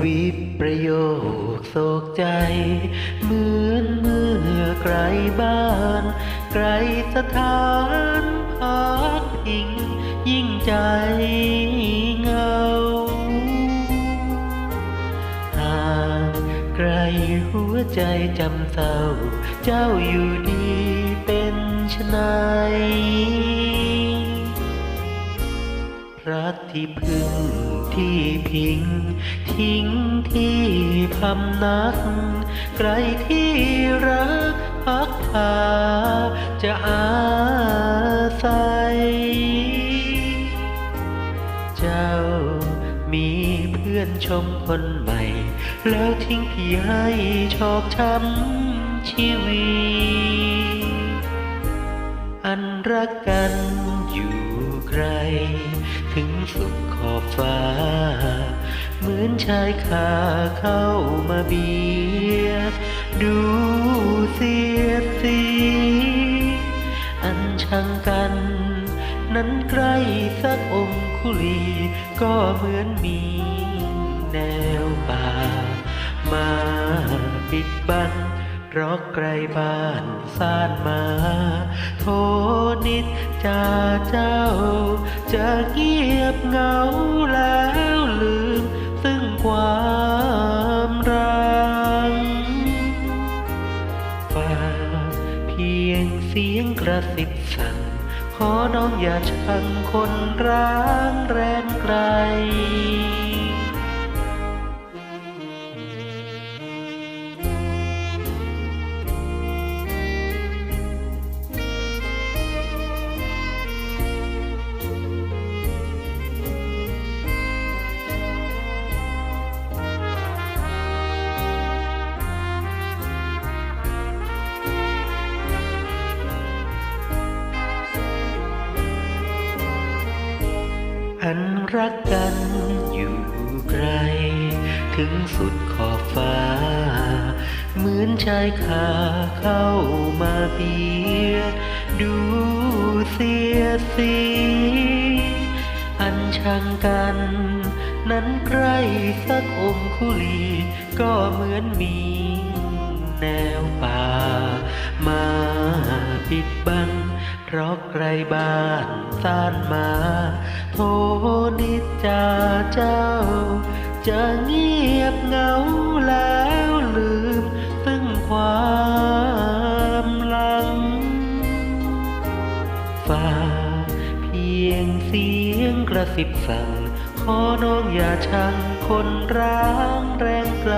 วิประโยคโศกใจ เหมือนเมื่อไกลบ้าน ไกลสถานพักพิง ยิ่งใจเหงาห่างไกลหัวใจจำเศร้า เจ้าอยู่ดีเป็นชนาย ระที่พึ่งที่พิง ทิ้งที่พำนักไกลที่รักพักพาจะอาศัย เจ้ามีเพื่อนชมคนใหม่ แล้วทิ้งพี่ให้ชอกช้ำชีวิต อันรักกันอยู่ ไกล ถึงสุดขอบฟ้า เหมือนชายคาเข้ามาเบียดดูเสียดสีอันช่างกัน นั้นใกล้สักองคุลี ก็เหมือนมีแนวป่า มาปิดบัง ราะไกลบ้านซ่านมา โทนิดจาเจ้า จะเงียบเหงาแล้วลืม ซึ่งความรักฝาเพียงเสียงกระซิบสั่นขอน้องอย่าชังคนร้างแรงไกล อันรักกันอยู่ไกล ถึงสุดขอบฟ้า เหมือนชายคาเข้ามาเบียดดูเสียสีอันช่างกัน นั้นใกล้สักองคุลี ก็เหมือนมีแนวป่า มาปิดบัง เพราะไกลบ้านซ่านมา โทนิจาเจ้า จะเงียบเงาแล้วลืม ซึ่งความหลังฝากเพียงเสียงกระซิบสั่ง ขอน้องอย่าชังคนร้างแรงไกล